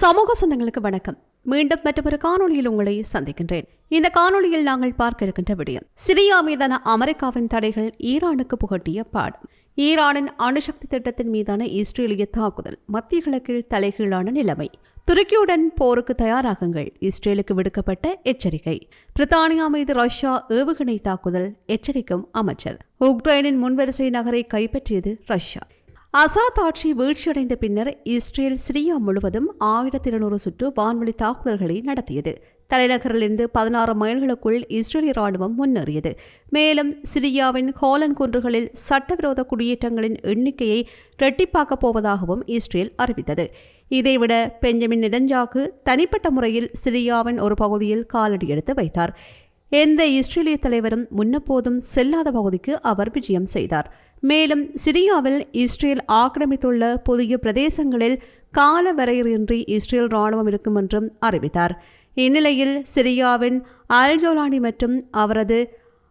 சமூக சொந்தங்களுக்கு வணக்கம். மீண்டும் மற்றொரு காணொளியில் உங்களை சந்திக்கின்றேன். இந்த காணொளியில் நாங்கள் பார்க்க இருக்கின்ற விடயம் சிரியா மீதான அமெரிக்காவின் தடைகள் ஈரானுக்கு புகட்டிய பாடம். ஈரானின் அணுசக்தி திட்டத்தின் மீதான இஸ்ரேலிய தாக்குதல் மத்திய கிழக்கில் தலைகீழான நிலைமை. துருக்கியுடன் போருக்கு தயாராகுங்கள் இஸ்ரேலுக்கு விடுக்கப்பட்ட எச்சரிக்கை. பிரித்தானியா மீது ரஷ்யா ஏவுகணை தாக்குதல் எச்சரிக்கும் அமைச்சர். உக்ரைனின் முன்வரிசை நகரை கைப்பற்றியது ரஷ்யா. அசாத் ஆட்சி வீழ்ச்சியடைந்த பின்னர் இஸ்ரேல் சிரியா முழுவதும் ஆயிரத்தி இருநூறு சுற்று வான்வழி தாக்குதல்களை நடத்தியது. தலைநகரிலிருந்து பதினாறு மைல்களுக்குள் இஸ்ரேலிய ராணுவம் முன்னேறியது. மேலும் சிரியாவின் ஹோலன் குன்றுகளில் சட்டவிரோத குடியேற்றங்களின் எண்ணிக்கையை இரட்டிப்பாக்கப் போவதாகவும் இஸ்ரேல் அறிவித்தது. இதைவிட பெஞ்சமின் நிதன்ஜாக்கு தனிப்பட்ட முறையில் சிரியாவின் ஒரு பகுதியில் காலடி எடுத்து வைத்தார். எந்த இஸ்ரேலிய தலைவரும் முன்னப்போதும் செல்லாத பகுதிக்கு அவர் விஜயம் செய்தார். மேலும் சிரியாவில் இஸ்ரேல் ஆக்கிரமித்துள்ள புதிய பிரதேசங்களில் கால வரையறையின்றி இஸ்ரேல் ராணுவம் இருக்கும் என்றும் அறிவித்தார். இந்நிலையில் சிரியாவின் அல்ஜோலானி மற்றும் அவரது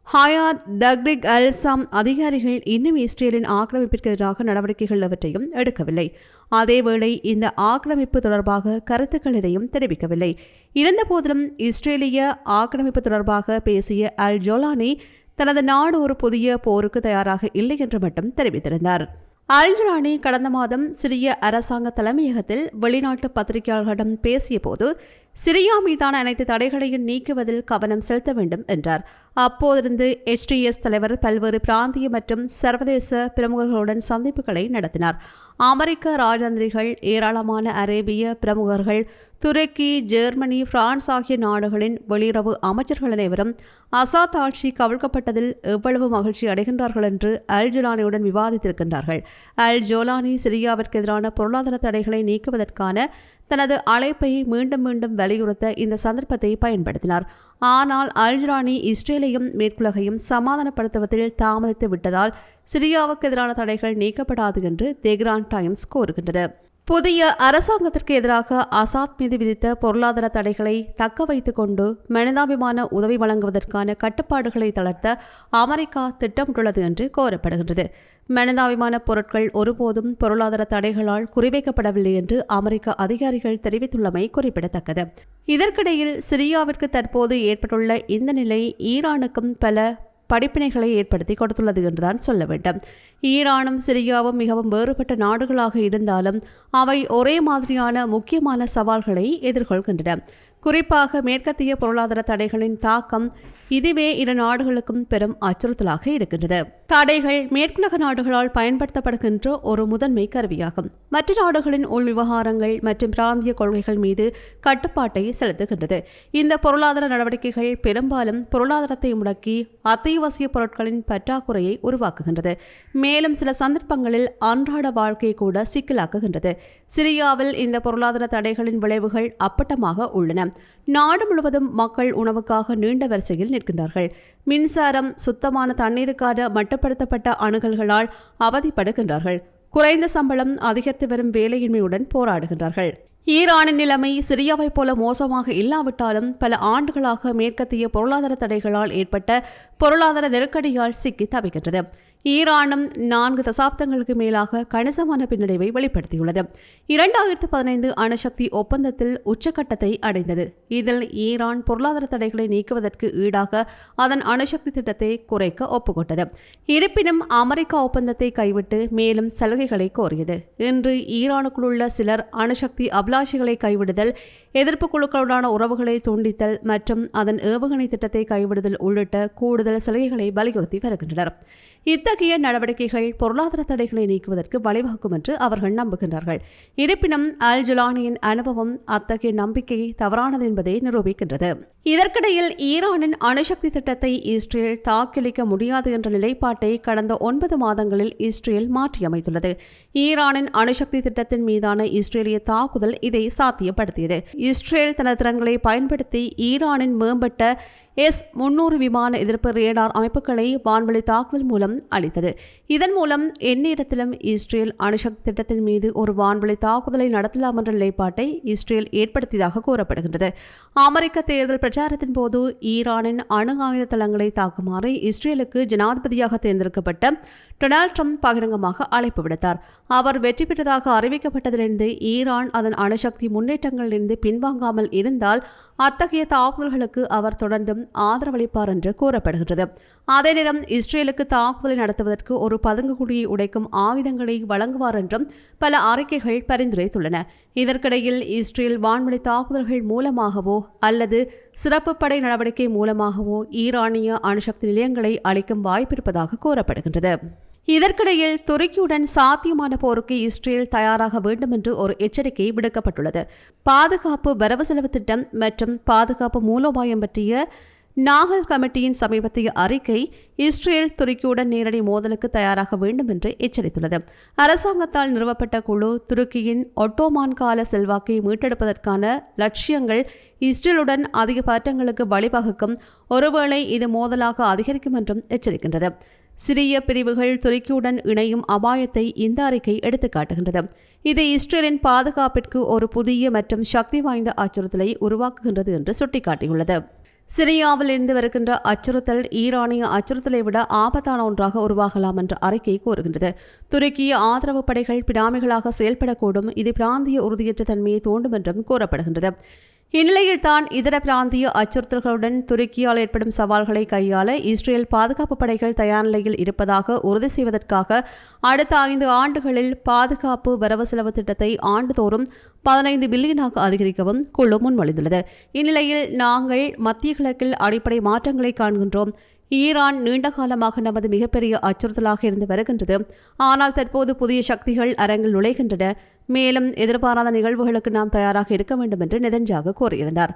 ஹயாத் தக்ரிக் அல்சாம் அதிகாரிகள் இன்னும் இஸ்ரேலின் ஆக்கிரமிப்பிற்கு எதிராக நடவடிக்கைகள் அவற்றையும் எடுக்கவில்லை. அதேவேளை இந்த ஆக்கிரமிப்பு தொடர்பாக கருத்துக்கள் எதையும் தெரிவிக்கவில்லை. இருந்தபோதிலும் இஸ்ரேலிய ஆக்கிரமிப்பு தொடர்பாக பேசிய அல் ஜோலானி தனது நாடு ஒரு புதிய போருக்கு தயாராக இல்லை என்று மட்டும் தெரிவித்திருந்தார். அல்ஜரானி கடந்த மாதம் சிரிய அரசாங்க தலைமையகத்தில் வெளிநாட்டு பத்திரிகையாளர்களிடம் பேசிய போது சிரியா மீதான அனைத்து தடைகளையும் நீக்குவதில் கவனம் செலுத்த வேண்டும் என்றார். அப்போதிருந்து எச்டிஎஸ் தலைவர் பல்வேறு பிராந்திய மற்றும் சர்வதேச பிரமுகர்களுடன் சந்திப்புகளை நடத்தினார். அமெரிக்க ராஜதந்திரிகள் ஏராளமான அரேபிய பிரமுகர்கள் துருக்கி ஜெர்மனி பிரான்ஸ் ஆகிய நாடுகளின் வெளியுறவு அமைச்சர்கள் அனைவரும் அசாத் ஆட்சி கவிழ்க்கப்பட்டதில் எவ்வளவு மகிழ்ச்சி அடைகின்றார்கள் என்று அல் ஜோலானியுடன் விவாதித்திருக்கின்றார்கள். அல் ஜோலானி சிரியாவிற்கு எதிரான பொருளாதார தடைகளை நீக்குவதற்கான தனது அழைப்பை மீண்டும் மீண்டும் வலியுறுத்த இந்த சந்தர்ப்பத்தை பயன்படுத்தினார். ஆனால் அல்ஜரானி இஸ்ரேலையும் மேற்குலகையும் சமாதானப்படுத்துவதில் தாமதித்து விட்டதால் சிரியாவுக்கு எதிரான தடைகள் நீக்கப்படாது என்று தெஹ்ரான் டைம்ஸ் கூறுகின்றது புதிய அரசாங்கத்திற்கு எதிராக அசாத் மீது விதித்த பொருளாதார தடைகளை தக்க வைத்துக் கொண்டு மனிதாபிமான உதவி வழங்குவதற்கான கட்டுப்பாடுகளை தளர்த்த அமெரிக்கா திட்டமிட்டுள்ளது என்று கோரப்படுகின்றது. மனிதாபிமான பொருட்கள் ஒருபோதும் பொருளாதார தடைகளால் குறிவைக்கப்படவில்லை என்று அமெரிக்க அதிகாரிகள் தெரிவித்துள்ளமை குறிப்பிடத்தக்கது. இதற்கிடையில் சிரியாவிற்கு தற்போது ஏற்பட்டுள்ள இந்த நிலை ஈரானுக்கும் பல படிப்பினைகளை ஏற்படுத்தி கொடுத்துள்ளது என்றுதான் சொல்ல வேண்டும். ஈரானும் சிரியாவும் மிகவும் வேறுபட்ட நாடுகளாக இருந்தாலும் அவை ஒரே மாதிரியான முக்கியமான சவால்களை எதிர்கொள்கின்றன. குறிப்பாக மேற்கத்திய பொருளாதார தடைகளின் தாக்கம் இதுவே இரு நாடுகளுக்கும் பெரும் அச்சுறுத்தலாக இருக்கின்றது. தடைகள் மேற்குலக நாடுகளால் பயன்படுத்தப்படுகின்ற ஒரு முதன்மை கருவியாகும். மற்ற நாடுகளின் உள் விவகாரங்கள் மற்றும் பிராந்திய கொள்கைகள் மீது கட்டுப்பாட்டை செலுத்துகின்றது. இந்த பொருளாதார நடவடிக்கைகள் பெரும்பாலும் பொருளாதாரத்தை முடக்கி அத்தியாவசிய பொருட்களின் பற்றாக்குறையை உருவாக்குகின்றது. மேலும் சில சந்தர்ப்பங்களில் அன்றாட வாழ்க்கையை கூட சிக்கலாக்குகின்றது. சிரியாவில் இந்த பொருளாதார தடைகளின் விளைவுகள் அப்பட்டமாக உள்ளன. நாடு முழுவதும் மக்கள் உணவுக்காக நீண்ட வரிசையில் நிற்கின்றார்கள். மின்சாரம் சுத்தமான தண்ணீருக்கான மட்டுப்படுத்தப்பட்ட அணுகல்களால் அவதிப்படுகின்றார்கள். குறைந்த சம்பளம் அதிகரித்து வரும் வேலையின்மையுடன் போராடுகின்றார்கள். ஈரானின் நிலைமை சிரியாவைப் போல மோசமாக இல்லாவிட்டாலும் பல ஆண்டுகளாக மேற்கத்திய பொருளாதார தடைகளால் ஏற்பட்ட பொருளாதார நெருக்கடியால் சிக்கி தவிக்கின்றது. ஈரானும் நான்கு தசாப்தங்களுக்கு மேலாக கணிசமான பின்னடைவை வெளிப்படுத்தியுள்ளது. இரண்டாயிரத்து பதினைந்து அணுசக்தி ஒப்பந்தத்தில் உச்சக்கட்டத்தை அடைந்தது. இதில் ஈரான் பொருளாதார தடைகளை நீக்குவதற்கு ஈடாக அதன் அணுசக்தி திட்டத்தை குறைக்க ஒப்புக்கொண்டது இருப்பினும் அமெரிக்கா ஒப்பந்தத்தை கைவிட்டு மேலும் சலுகைகளை கோரியது. இன்று ஈரானுக்குள் உள்ள சிலர் அணுசக்தி அபிலாஷிகளை கைவிடுதல் எதிர்ப்பு குழுக்களுடனான உறவுகளை துண்டித்தல் மற்றும் அதன் ஏவுகணை திட்டத்தை கைவிடுதல் உள்ளிட்ட கூடுதல் சலுகைகளை வலியுறுத்தி வருகின்றனர். இத்தகைய நடவடிக்கைகள் பொருளாதார தடைகளை நீக்குவதற்கு வழிவகுக்கும் என்று அவர்கள் நம்புகின்றார்கள். இருப்பினும் அல் ஜுலானியின் அனுபவம் அத்தகைய நம்பிக்கையை தவறானது என்பதை நிரூபிக்கின்றது. இதற்கிடையில் ஈரானின் அணுசக்தி திட்டத்தை இஸ்ரேல் தாக்கிழிக்க முடியாது என்ற நிலைப்பாட்டை கடந்த ஒன்பது மாதங்களில் இஸ்ரேல் மாற்றியமைத்துள்ளது. ஈரானின் அணுசக்தி திட்டத்தின் மீதான இஸ்ரேலிய தாக்குதல் இதை சாத்தியப்படுத்தியது. இஸ்ரேல் தனது திறன்களை பயன்படுத்தி ஈரானின் மேம்பட்ட எஸ் முன்னூறு விமான எதிர்ப்பு ரேடார் அமைப்புகளை வான்வழி தாக்குதல் மூலம் அளித்தது இதன் மூலம் எந்நேரத்திலும் இஸ்ரேல் அணுசக்தி திட்டத்தின் மீது ஒரு வான்வழி தாக்குதலை நடத்தலாம் என்ற நிலைப்பாட்டை இஸ்ரேல் ஏற்படுத்தியதாக கூறப்படுகின்றது. அமெரிக்க தேர்தல் பிரச்சாரத்தின் போது ஈரானின் அணு ஆயுத தளங்களை தாக்குமாறு இஸ்ரேலுக்கு ஜனாதிபதியாக தேர்ந்தெடுக்கப்பட்ட டொனால்ட் ட்ரம்ப் பகிரங்கமாக அழைப்பு விடுத்தார். அவர் வெற்றி பெற்றதாக அறிவிக்கப்பட்டதிலிருந்து ஈரான் அதன் அணுசக்தி முன்னேற்றங்களிலிருந்து பின்வாங்காமல் இருந்தால் அத்தகைய தாக்குதல்களுக்கு அவர் தொடர்ந்தும் ஆதரவளிப்பார் என்று கூறப்படுகின்றது. அதே நேரம் இஸ்ரேலுக்கு தாக்குதலை நடத்துவதற்கு ஒரு பதுங்குகுழியை உடைக்கும் ஆயுதங்களை வழங்குவார் என்றும் பல அறிக்கைகள் பரிந்துரைத்துள்ளன. இதற்கிடையில் இஸ்ரேல் வான்வழி தாக்குதல்கள் மூலமாகவோ அல்லது சிறப்பு படை நடவடிக்கை மூலமாகவோ ஈரானிய அணுசக்தி நிலையங்களை அளிக்கும் வாய்ப்பிருப்பதாக கூறப்படுகின்றது. இதற்கிடையில் துருக்கியுடன் சாத்தியமான போருக்கு இஸ்ரேல் தயாராக வேண்டும் என்று ஒரு எச்சரிக்கை விடுக்கப்பட்டுள்ளது. பாதுகாப்பு வரவு செலவு திட்டம் மற்றும் பாதுகாப்பு மூலோபாயம் பற்றிய நாகல் கமிட்டியின் சமீபத்திய அறிக்கை இஸ்ரேல் துருக்கியுடன் நேரடி மோதலுக்கு தயாராக வேண்டும் என்று எச்சரித்துள்ளது. அரசாங்கத்தால் நிறுவப்பட்ட குழு துருக்கியின் ஒட்டோமான் கால செல்வாக்கை மீட்டெடுப்பதற்கான லட்சியங்கள் இஸ்ரேலுடன் அதிக பதற்றங்களுக்கு வழிவகுக்கும். ஒருவேளை இது மோதலாக அதிகரிக்கும் என்றும் எச்சரிக்கின்றது. சிறிய பிரிவுகள் துருக்கியுடன் இணையும் அபாயத்தை இந்த அறிக்கை எடுத்துக்காட்டுகின்றது. இது இஸ்ரேலின் பாதுகாப்பிற்கு ஒரு புதிய மற்றும் சக்தி வாய்ந்த அச்சுறுத்தலை உருவாக்குகின்றது என்று சுட்டிக்காட்டியுள்ளது. சிரியாவில் இருந்து வருகின்ற அச்சுறுத்தல் ஈரானிய அச்சுறுத்தலை விட ஆபத்தான ஒன்றாக உருவாகலாம் என்ற அறிக்கை கூறுகின்றது. துருக்கிய ஆதரவு படைகள் பிராமிகளாக செயல்படக்கூடும் இது பிராந்திய உறுதியற்ற தன்மையை தூண்டும் என்றும் கூறப்படுகின்றது. இந்நிலையில் தான் இதர பிராந்திய அச்சுறுத்தல்களுடன் துருக்கியால் ஏற்படும் சவால்களை கையாள இஸ்ரேல் பாதுகாப்பு படைகள் தயார் நிலையில் இருப்பதாக உறுதி செய்வதற்காக அடுத்த ஐந்து ஆண்டுகளில் பாதுகாப்பு வரவு செலவு திட்டத்தை ஆண்டுதோறும் பதினைந்து பில்லியனாக அதிகரிக்கவும் குழு முன்மொழிந்துள்ளது இந்நிலையில் நாங்கள் மத்திய கிழக்கில் அடிப்படை மாற்றங்களை காண்கின்றோம். ஈரான் நீண்ட காலமாக நமது மிகப்பெரிய அச்சுறுத்தலாக இருந்து வருகின்றது. ஆனால் தற்போது புதிய சக்திகள் அரங்கில் நுழைகின்றன. மேலும் எதிர்பாராத நிகழ்வுகளுக்கு நாம் தயாராக இருக்க வேண்டும் என்று நெதன்ஜாக கூறியிருந்தார்.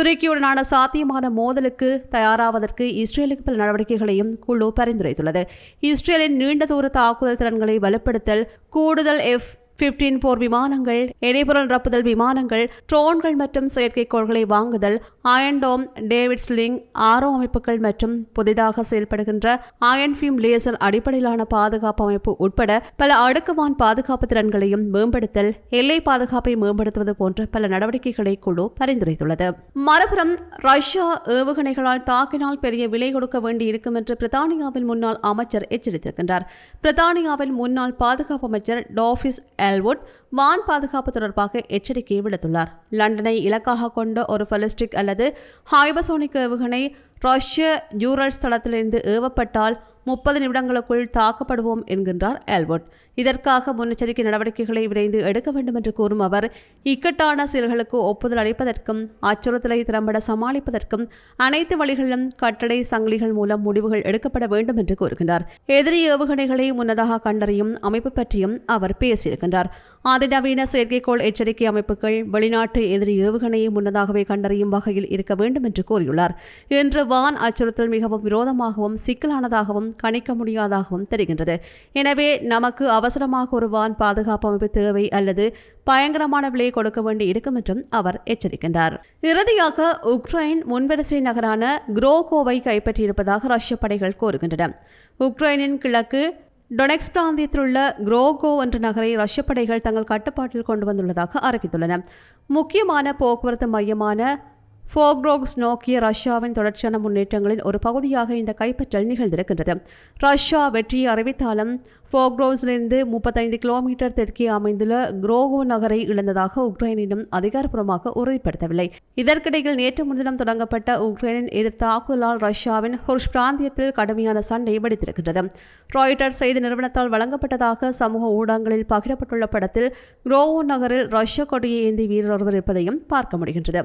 துருக்கியுடனான சாத்தியமான மோதலுக்கு தயாராவதற்கு இஸ்ரேலுக்கு பல நடவடிக்கைகளையும் குழு பரிந்துரைத்துள்ளது. இஸ்ரேலின் நீண்ட தூர தாக்குதல் திறன்களை வலுப்படுத்தல் கூடுதல் எஃப் பிப்டீன் போர் விமானங்கள் எரிபொருள் ரப்புதல் விமானங்கள் ட்ரோன்கள் மற்றும் செயற்கைக்கோள்களை வாங்குதல் அயன்டோம் டேவிட் ஸ்லிங் ஆரோ அமைப்புகள் மற்றும் புதிதாக செயல்படுகின்ற அயன் ஃபியூம் லேசர் அடிப்படையிலான பாதுகாப்பு அமைப்பு உட்பட பல அடுக்குவான் பாதுகாப்பு திறன்களையும் மேம்படுத்தல் எல்லை பாதுகாப்பை மேம்படுத்துவது போன்ற பல நடவடிக்கைகளை குழு பரிந்துரைத்துள்ளது. மறுபுறம் ரஷ்யா ஏவுகணைகளால் தாக்கினால் பெரிய விலை கொடுக்க வேண்டி இருக்கும் என்று பிரித்தானியாவின் முன்னாள் அமைச்சர் எச்சரித்திருக்கின்றார். பிரித்தானியாவின் முன்னாள் பாதுகாப்பு அமைச்சர் டோஃபிஸ் எல்வுட் வான் பாதுகாப்பு தொடர்பாக எச்சரிக்கை விடுத்துள்ளார். லண்டனை இலக்காக கொண்ட ஒரு பலிஸ்டிக் அல்லது ஹைபசோனிக் ஏவுகணை ரஷ்ய ஜூரல்ஸ் தளத்திலிருந்து ஏவப்பட்டால் முப்பது நிமிடங்களுக்குள் தாக்கப்படுவோம் என்கின்றார் எல்வுட் இதற்காக முன்னெச்சரிக்கை நடவடிக்கைகளை விரைந்து எடுக்க வேண்டும் என்று கூறும் அவர் இக்கட்டான செயல்களுக்கு ஒப்புதல் அளிப்பதற்கும் அச்சுறுத்தலை திறம்பட சமாளிப்பதற்கும் அனைத்து வழிகளிலும் கட்டளை சங்கிலிகள் மூலம் முடிவுகள் எடுக்கப்பட வேண்டும் என்று கூறுகின்றார். எதிரி ஏவுகணைகளை முன்னதாக கண்டறியும் அமைப்பு பற்றியும் அவர் பேசியிருக்கின்றார். அதிநவீன செயற்கைக்கோள் எச்சரிக்கை அமைப்புகள் வெளிநாட்டு எதிரி ஏவுகணையை முன்னதாகவே கண்டறியும் வகையில் இருக்க வேண்டும் என்று கூறியுள்ளார். இன்று வான் அச்சுறுத்தல் மிகவும் விரோதமாகவும் சிக்கலானதாகவும் கணிக்க முடியாதாகவும் தெரிகின்றது. எனவே நமக்கு அவசரமாக ஒரு வான் பாதுகாப்பு அமைப்பு தேவை அல்லது பயங்கரமான விலையை கொடுக்க வேண்டி இருக்கும் என்றும் அவர் எச்சரிக்கின்றார். இறுதியாக உக்ரைன் முன்வரிசை நகரான குரோகோவை கைப்பற்றியிருப்பதாக ரஷ்ய படைகள் கூறுகின்றன. உக்ரைனின் கிழக்கு டொனெக்ஸ் பிராந்தியத்தில் உள்ள குரோகோ என்ற நகரை ரஷ்ய படைகள் தங்கள் கட்டுப்பாட்டில் கொண்டு வந்துள்ளதாக அறிவித்துள்ளன. முக்கியமான போக்குவரத்து மையமான ஃபோக்ரோக்ஸ் நோக்கிய ரஷ்யாவின் தொடர்ச்சியான முன்னேற்றங்களின் ஒரு பகுதியாக இந்த கைப்பற்றல் நிகழ்ந்திருக்கின்றது. ரஷ்யா வெற்றியை அறிவித்தாலும் ஃபோக்ரோஸிலிருந்து முப்பத்தைந்து கிலோமீட்டர் தெற்கே அமைந்துள்ள குரோகோ நகரை இழந்ததாக உக்ரைனிடம் அதிகாரப்பூர்வமாக உறுதிப்படுத்தவில்லை. இதற்கிடையில் நேற்று முன்தினம் தொடங்கப்பட்ட உக்ரைனின் எதிர் தாக்குதலால் ரஷ்யாவின் ஹுர்ஷ் பிராந்தியத்தில் கடுமையான சண்டை வெடித்திருக்கின்றது. ராய்டர் செய்தி நிறுவனத்தால் வழங்கப்பட்டதாக சமூக ஊடகங்களில் பகிரப்பட்டுள்ள படத்தில் குரோவோ நகரில் ரஷ்ய கொடியை ஏந்தி வீரர் ஒருவர் இருப்பதையும் பார்க்க முடிகின்றது.